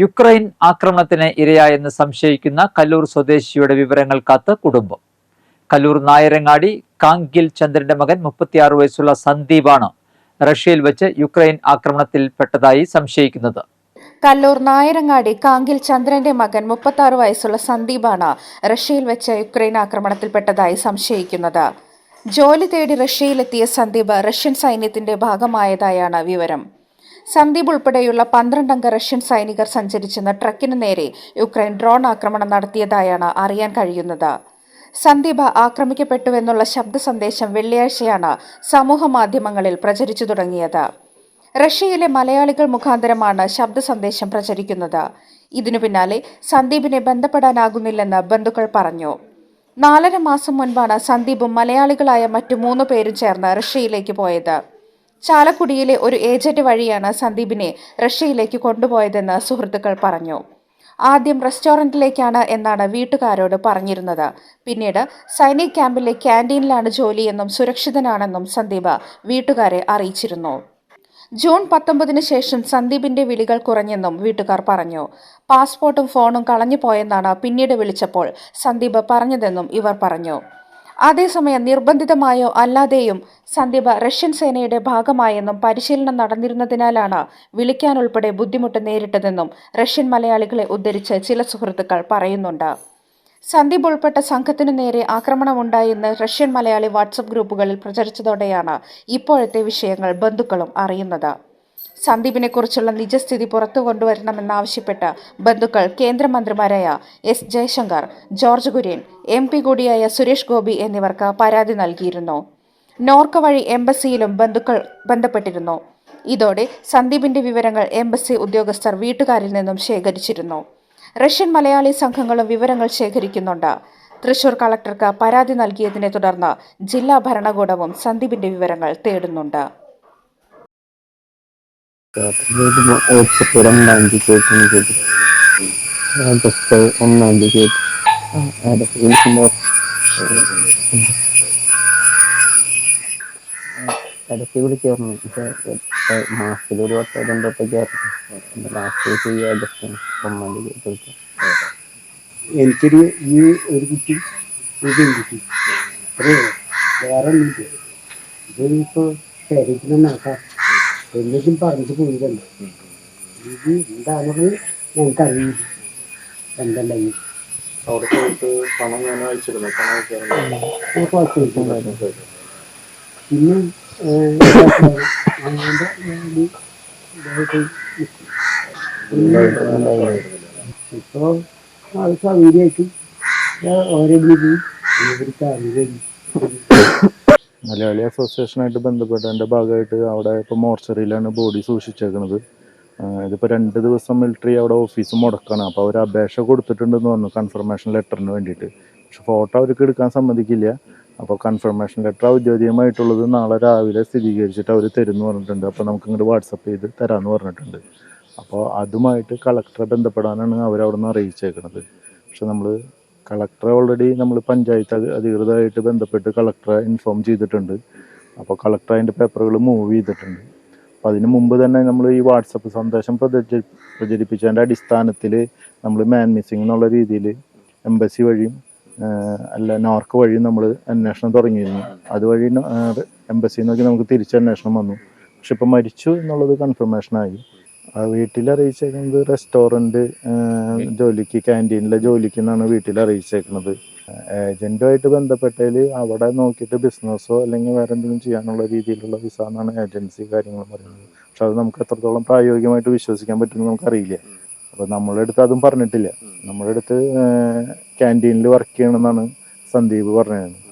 Ukraine ആക്രമണത്തിന് ഇരയായെന്ന് സംശയിക്കുന്ന കല്ലൂർ സ്വദേശിയുടെ വിവരങ്ങൾ കാത്ത് കുടുംബം. കല്ലൂർ നായരങ്ങാടി കാങ്കിൽ ചന്ദ്രന്റെ മകൻ മുപ്പത്തിയാറ് വയസ്സുള്ള സന്ദീപാണ് റഷ്യയിൽ വെച്ച് യുക്രൈൻ ആക്രമണത്തിൽപ്പെട്ടതായി സംശയിക്കുന്നത്. കല്ലൂർ നായരങ്ങാടി കാങ്കിൽ ചന്ദ്രന്റെ മകൻ മുപ്പത്തി വയസ്സുള്ള സന്ദീപാണ് റഷ്യയിൽ വെച്ച് യുക്രൈൻ ആക്രമണത്തിൽപ്പെട്ടതായി സംശയിക്കുന്നത്. ജോലി തേടി റഷ്യയിലെത്തിയ സന്ദീപ് റഷ്യൻ സൈന്യത്തിന്റെ ഭാഗമായതായാണ് വിവരം. സന്ദീപ് ഉൾപ്പെടെയുള്ള പന്ത്രണ്ടംഗ റഷ്യൻ സൈനികർ സഞ്ചരിച്ചെന്ന ട്രക്കിന് നേരെ യുക്രൈൻ ഡ്രോൺ ആക്രമണം നടത്തിയതായാണ് അറിയാൻ കഴിയുന്നത്. സന്ദീപ് ആക്രമിക്കപ്പെട്ടുവെന്നുള്ള ശബ്ദ സന്ദേശം വെള്ളിയാഴ്ചയാണ് സമൂഹ മാധ്യമങ്ങളിൽ പ്രചരിച്ചു തുടങ്ങിയത്. റഷ്യയിലെ മലയാളികൾ മുഖാന്തരമാണ് ശബ്ദ സന്ദേശം പ്രചരിക്കുന്നത്. ഇതിനു പിന്നാലെ സന്ദീപിനെ ബന്ധപ്പെടാനാകുന്നില്ലെന്ന് ബന്ധുക്കൾ പറഞ്ഞു. നാലര മാസം മുൻപാണ് സന്ദീപും മലയാളികളായ മറ്റു മൂന്ന് പേരും ചേർന്ന് റഷ്യയിലേക്ക് പോയത്. ചാലക്കുടിയിലെ ഒരു ഏജന്റ് വഴിയാണ് സന്ദീപിനെ റഷ്യയിലേക്ക് കൊണ്ടുപോയതെന്ന് സുഹൃത്തുക്കൾ പറഞ്ഞു. ആദ്യം റെസ്റ്റോറന്റിലേക്കാണ് എന്നാണ് വീട്ടുകാരോട് പറഞ്ഞിരുന്നത്. പിന്നീട് സൈനിക് ക്യാമ്പിലെ ക്യാന്റീനിലാണ് ജോലിയെന്നും സുരക്ഷിതനാണെന്നും സന്ദീപ് വീട്ടുകാരെ അറിയിച്ചിരുന്നു. ജൂൺ പത്തൊമ്പതിന് ശേഷം സന്ദീപിന്റെ വിളികൾ കുറഞ്ഞെന്നും വീട്ടുകാർ പറഞ്ഞു. പാസ്പോർട്ടും ഫോണും കളഞ്ഞു പോയെന്നാണ് പിന്നീട് വിളിച്ചപ്പോൾ സന്ദീപ് പറഞ്ഞതെന്നും ഇവർ പറഞ്ഞു. അതേസമയം നിർബന്ധിതമായോ അല്ലാതെയും സന്ദീപ് റഷ്യൻ സേനയുടെ ഭാഗമായെന്നും പരിശീലനം നടന്നിരുന്നതിനാലാണ് വിളിക്കാനുൾപ്പെടെ ബുദ്ധിമുട്ട് നേരിട്ടതെന്നും റഷ്യൻ മലയാളികളെ ഉദ്ധരിച്ച് ചില സുഹൃത്തുക്കൾ പറയുന്നുണ്ട്. സന്ദീപ് ഉൾപ്പെട്ട സംഘത്തിനു നേരെ ആക്രമണമുണ്ടായെന്ന് റഷ്യൻ മലയാളി വാട്സപ്പ് ഗ്രൂപ്പുകളിൽ പ്രചരിച്ചതോടെയാണ് ഇപ്പോഴത്തെ വിഷയങ്ങൾ ബന്ധുക്കളും അറിയുന്നത്. സന്ദീപിനെ കുറിച്ചുള്ള നിജസ്ഥിതി പുറത്തു കൊണ്ടുവരണമെന്നാവശ്യപ്പെട്ട് ബന്ധുക്കൾ കേന്ദ്രമന്ത്രിമാരായ S Jaishankar George Kurian M P കൂടിയായ സുരേഷ് ഗോപി എന്നിവർക്ക് പരാതി നൽകിയിരുന്നു. നോർക്ക വഴി എംബസിയിലും ബന്ധുക്കൾ ബന്ധപ്പെട്ടിരുന്നു. ഇതോടെ സന്ദീപിന്റെ വിവരങ്ങൾ എംബസി ഉദ്യോഗസ്ഥർ വീട്ടുകാരിൽ നിന്നും ശേഖരിച്ചിരുന്നു. റഷ്യൻ മലയാളി സംഘങ്ങളും വിവരങ്ങൾ ശേഖരിക്കുന്നുണ്ട്. തൃശൂർ കളക്ടർക്ക് പരാതി നൽകിയതിനെ തുടർന്ന് ജില്ലാ ഭരണകൂടവും സന്ദീപിന്റെ വിവരങ്ങൾ തേടുന്നുണ്ട്. ഏപ്രിൽ ഒന്നാം തീയതി കേട്ടു ആഗസ്റ്റ് ഒന്നാം തീയതി കേട്ടു ഇടയ്ക്ക് വിളിക്കായിരുന്നു മാസത്തിൽ ഒരു വട്ടം രണ്ട് ഒന്നാം എനിക്കൊരു ഈ ഒരു കുട്ടി ഒരു പെൺകുട്ടി അത്രേ ഉള്ളൂ. വേറെ ഒന്നുമില്ല ഇതിപ്പോ ശരീരത്തിന് എന്നിട്ടും പറഞ്ഞിട്ട് പോയിരുന്നു ഇത് എന്താണെന്ന് ഞങ്ങൾക്കറിയില്ല. എന്തല്ല ഈ അവിടെ പോയിട്ട് പണം ഞാൻ അയച്ചിരുന്നു. പണം അയക്കാറുണ്ട് കുഴപ്പമില്ല പിന്നെ സൗകര്യമായിട്ട് ഓരോ ഇവർക്ക് മലയാളി അസോസിയേഷനായിട്ട് ബന്ധപ്പെട്ടതിന്റെ ഭാഗമായിട്ട് അവിടെ ഇപ്പോൾ മോർച്ചറിയിലാണ് ബോഡി സൂക്ഷിച്ചേക്കുന്നത് ഇതിപ്പോൾ രണ്ട് ദിവസം മിലിറ്ററി അവിടെ ഓഫീസ് മുടക്കാണ്. അപ്പോൾ അവർ അപേക്ഷ കൊടുത്തിട്ടുണ്ടെന്ന് പറഞ്ഞു കൺഫർമേഷൻ ലെറ്ററിന് വേണ്ടിയിട്ട്. പക്ഷെ ഫോട്ടോ അവർക്ക് എടുക്കാൻ സമ്മതിക്കില്ല. അപ്പോൾ കൺഫർമേഷൻ ലെറ്റർ ഔദ്യോഗികമായിട്ടുള്ളത് നാളെ രാവിലെ സ്ഥിരീകരിച്ചിട്ട് അവർ തരുമെന്ന് പറഞ്ഞിട്ടുണ്ട്. അപ്പോൾ നമുക്ക് ഇങ്ങോട്ട് വാട്സപ്പ് ചെയ്ത് തരാമെന്ന് പറഞ്ഞിട്ടുണ്ട്. അപ്പോൾ അതുമായിട്ട് കളക്ടറെ ബന്ധപ്പെടാനാണ് അവരവിടെ നിന്ന് അറിയിച്ചേക്കുന്നത് പക്ഷെ നമ്മൾ കളക്ടറെ ഓൾറെഡി നമ്മൾ പഞ്ചായത്ത് അധി- അധികൃതമായിട്ട് ബന്ധപ്പെട്ട് കളക്ടറെ ഇൻഫോം ചെയ്തിട്ടുണ്ട്. അപ്പോൾ കളക്ടർ അതിന്റെ പേപ്പറുകൾ മൂവ് ചെയ്തിട്ടുണ്ട്. അപ്പോൾ അതിന് മുമ്പ് തന്നെ നമ്മൾ ഈ വാട്സപ്പ് സന്ദേശം പ്രചരി പ്രചരിപ്പിച്ചതിന്റെ അടിസ്ഥാനത്തിൽ നമ്മൾ മാൻ മിസ്സിംഗ് എന്നുള്ള രീതിയിൽ എംബസി വഴിയും അല്ല നോർക്ക് വഴിയും നമ്മൾ അന്വേഷണം തുടങ്ങിയിരുന്നു. അതുവഴി എംബസിയിൽ നിന്നൊക്കെ നമുക്ക് തിരിച്ച് അന്വേഷണം വന്നു. പക്ഷെ ഇപ്പം മരിച്ചു എന്നുള്ളത് കൺഫർമേഷനായി വീട്ടിൽ അറിയിച്ചേക്കുന്നത് റെസ്റ്റോറന്റ് ജോലിക്ക് ക്യാന്റീനിലെ ജോലിക്ക് എന്നാണ് വീട്ടിൽ അറിയിച്ചേക്കുന്നത് ഏജന്റുമായിട്ട് ബന്ധപ്പെട്ടതിൽ അവിടെ നോക്കിയിട്ട് ബിസിനസ്സോ അല്ലെങ്കിൽ വേറെ എന്തെങ്കിലും ചെയ്യാനുള്ള രീതിയിലുള്ള വിസ എന്നാണ് ഏജൻസി കാര്യങ്ങൾ പറയുന്നത്. പക്ഷെ അത് നമുക്ക് എത്രത്തോളം പ്രായോഗികമായിട്ട് വിശ്വസിക്കാൻ പറ്റുമെന്ന് നമുക്കറിയില്ല. അപ്പോൾ നമ്മളുടെ അടുത്ത് അതും പറഞ്ഞിട്ടില്ല. നമ്മളെ അടുത്ത് ക്യാന്റീനിൽ വർക്ക് ചെയ്യണമെന്നാണ് സന്ദീപ് പറഞ്ഞത്.